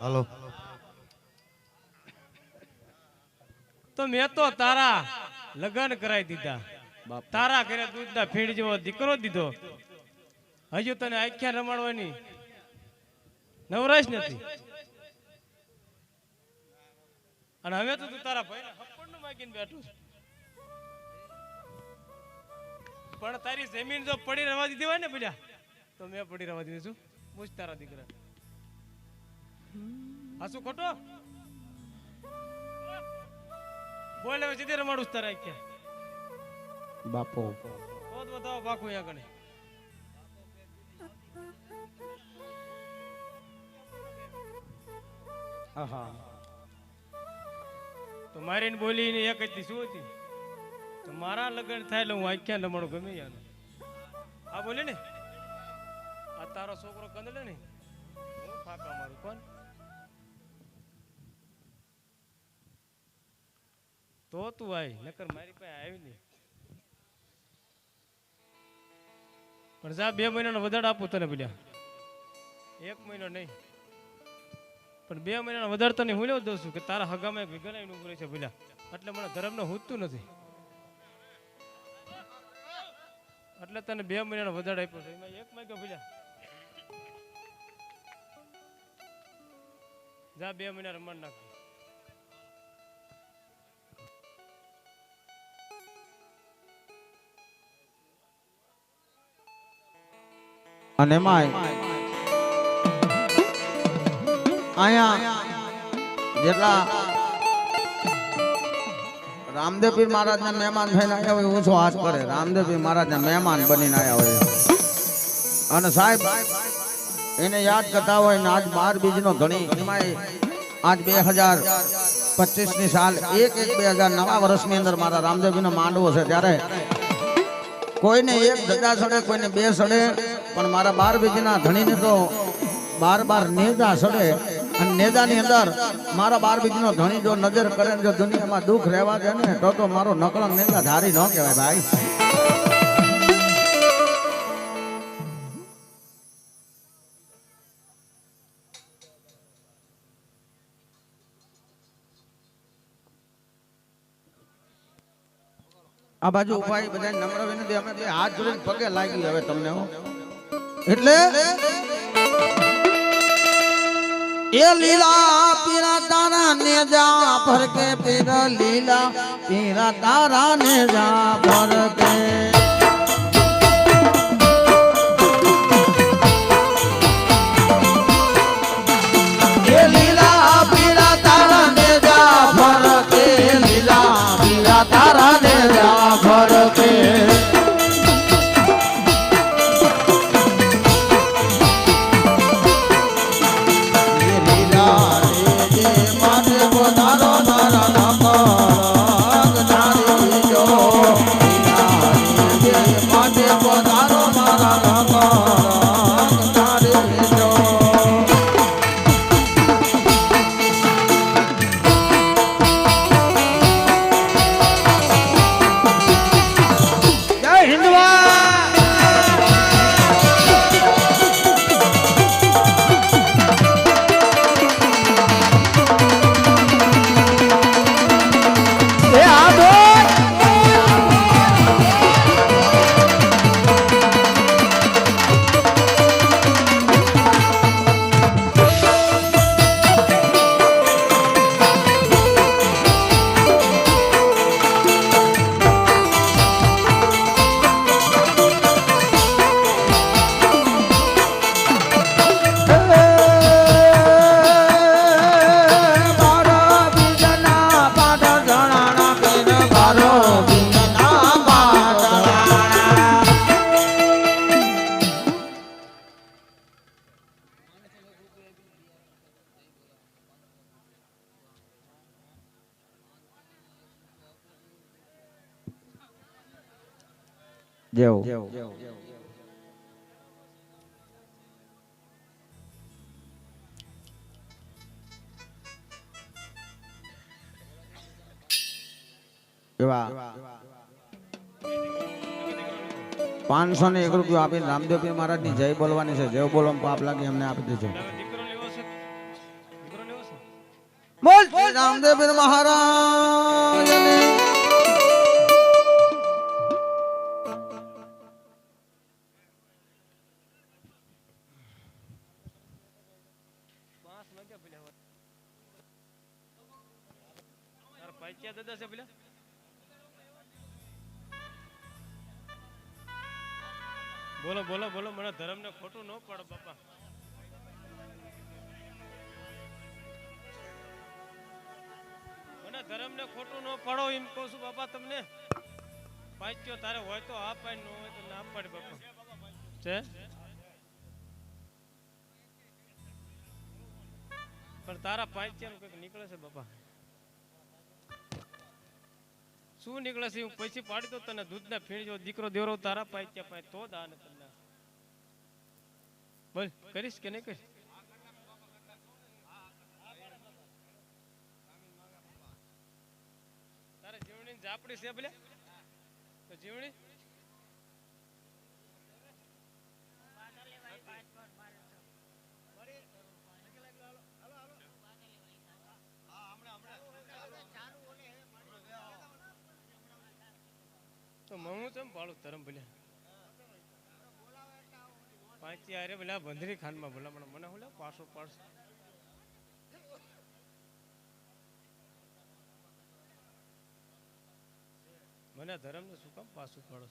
હાલો. તો મેં તો તારા લગન કરાવી દીધા. તારા ઘરે દૂધના ફીણ જેવો દીકરો દીધો. હજુ તને આખ્યા રમાડવાની નવરાશ નથી. અને હવે તો તું તારા ભાઈને હપ્પણનું માગીને બેઠું પણ તારી જમીન જો પડી રહેવા દીધી હોય ને પેલા તો મેં પડી રહેવા દીધી. છું પૂછ તારા દીકરા હા શું ખોટો? બોલે હવે જીતે રમાડું તારા આખ્યા બાપો. બહુ બતાવો પાકું અહીંયા કણે આહા. તો મારી બોલી ને એક જ શું હતી? તો મારા લગ્ન થાય એટલે હું આખ્યા નમણું ગમે યાર. આ બોલે ને. આ તારો છોકરો કંદલે ને. હું ફાકા મારું કોણ? તો તું આય, નકર મારી પાસે આવી નહીં. પણ જા, બે મહિનાનો વધારે આપું તને બોલ્યા એક મહિનો નહીં. પણ બે મહિનાનો વધારે તને હું લેવું દઉં છું કે તારા હગામાં એક વિઘનાઈને ઉભું છે પેલા. એટલે મને ધર્મનો હુજતું નથી. એટલે તને બે મહિનાનો વધારે આપ્યો છે. એક માગ્યો પેલા. જા, બે મહિના રમણ નાખ. અને એમાંય અહીંયા જેટલા રામદેવ પીર મહારાજના મહેમાન થઈને આવ્યા હોય ઓછો હાથ કરે? રામદેવ મહારાજના મહેમાન બનીને આવ્યા હોય. અને સાહેબ, એને યાદ કરતા હોય ને આજ બાર બીજનો ઘણી આજ બે હજાર પચીસની સાલ, એક એક બે હજાર નવા વર્ષની અંદર મારા રામદેવજીનો માંડવો છે. ત્યારે કોઈને એક ધજા સડે, કોઈને બે સડે પણ મારા બાર બીજના ધણીને તો બાર બાર નેજા સડે અને નેજાની અંદર મારા બાર બીજનો ધણી જો નજર કરે જો દુનિયામાં દુઃખ રહેવા દે ને, તો તો મારો નકળો નેજા ધારી ન કહેવાય ભાઈ આ બાજુ ઉપાય બધા નમ્ર વિનંતી, અમે હાથ જોડીને પગે લાગી હવે તમને, હો. એટલે એ લીલા પીરા તારા ને જા ફરકે પીર લીલા પીરા તારા ને જા એ não જેવું. પાંચસો ને એક રૂપિયો આપીને રામદેવપીર મહારાજની જય બોલવાની છે. જય બોલો પાપ લાગે એમને આપી દેજો. બોલ રામદેવ પીર મહારાજ. બોલો બોલો બોલો, મને ધર્મ ને ખોટું ન પડે, બાપા. મને ધર્મ ને ખોટું ન પડો એમ કહું છું, બાપા, તમને. પાચ્યો તારે હોય તો આ પાડ, ન હોય તો ના પડે, બાપા. છે? પણ તારા પાઇચ્યાનું કંઈક નીકળે છે, બાપા. શું નીકળે હું પૈસી પાડી દો તને દૂધના ફીણ જો દીકરો દેવરો તારા પાય ત્યાં પાય તો દાન તને બોલ, કરીશ કે નહીં કરીશ? તારે જીવણી જાપડી છે ભલે? તો જીવણી? તો મમું ચમ પાડું ધરમ ભલ્યા પાંચી આરે પેલા બંધરી ખાનમાં ભલા મને મને હું પાછો પાડશે. મને ધર્મ ને શું કામ પાછું પાડો?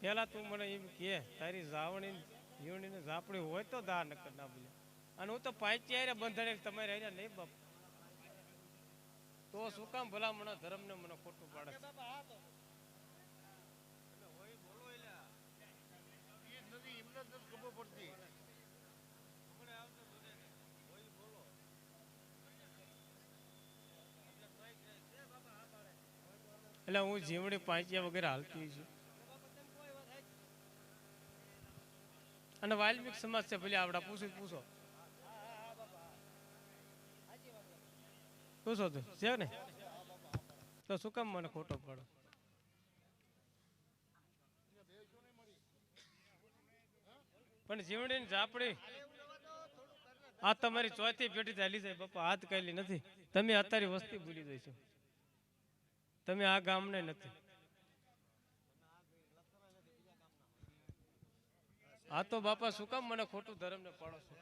પેલા તું મને એમ કે, તારી જાવણી જીવણી ને ઝાપડી હોય તો દા, નકર ના બોલે અને હું તો પાંચી આરે બંધણે તમારે આરે નહીં બાપ. તો શું કામ ભલા મને ધર્મ ને મને ખોટું પાડે એટલે હું જીવણી પાંચિયા વગેરે હાલતી છું. અને વાલ્મિક સમાજ છે, ભલે આપડા પૂછો પૂછો. પૂછો તું, છે ને? તો શું કામ મને ખોટો પડો? પણ જીવણી ને ઝાપડી, આ તમારી ચોથી પેઢી ચાલી જાય બાપા, હાથ કહેલી નથી. તમે અત્યારે વસ્તી ભૂલી જઈશો. તમે આ ગામને નથી. આ તો બાપા, શું કામ મને ખોટું ધર્મ ને પાડો છો?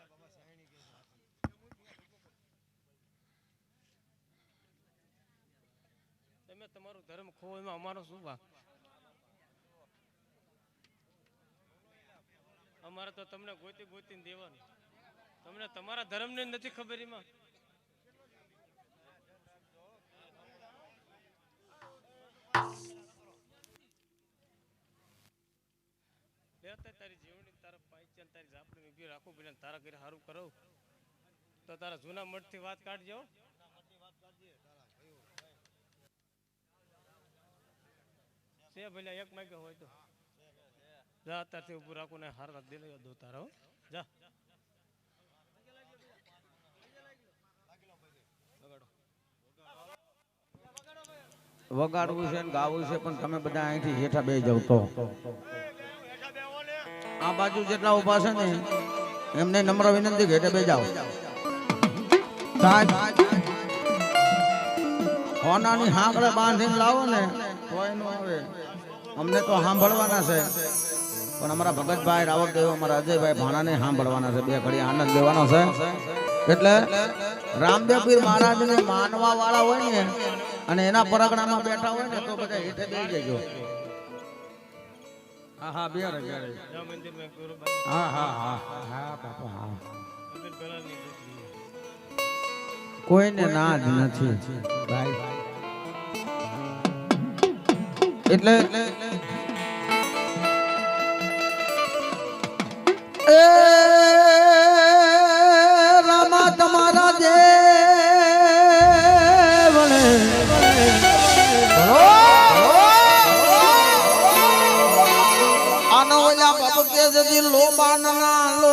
તમે તમારો ધર્મ ખો એમાં અમારો શું વાંક અમારે તો તમને ગોતી ગોતીને દેવાનું. તમને તમારા ધર્મને નથી ખબર એમાં? તારી જીવણી તારા પાંચ તારી ઝાપડી ઊભી રાખું પેલા તારા ઘરે સારું કરો તો તારા જૂના મઠથી વાત કાઢજો છે ભલે એક માગે હોય તો. જા, અત્યારથી ઉભું રાખું ને હાર દે દો તારા જા. વગાડવું છે ને ગાવું છે, પણ તમે બધા અહીંથી હેઠા બે જાવ તો. આ બાજુ જેટલા ઊભા છે ને, એમને નમ્ર વિનંતી કે હેઠા બે સાહેબ, હોનાની હાંકડે બાંધીને લાવો ને. તોય નો આવે, અમને તો સાંભળવાના છે. પણ અમારા ભગતભાઈ રાવતદેવ અમારા અજયભાઈ ભાણાને સાંભળવાના છે. બે ઘડી આનંદ લેવાનો છે. એટલે રામદેવ પીર મહારાજને માનવા વાળા હોય ને, અને એના પરગણામાં બેઠા હોય ને, તો બધા હેઠે બેસી જજો. હા હા બે હા હા હા હા હા. કોઈને ના જ નથી. ભાઈ એટલે રામા તમારા દેવળે આનો ઓલા બાપ કે જદી લોબાના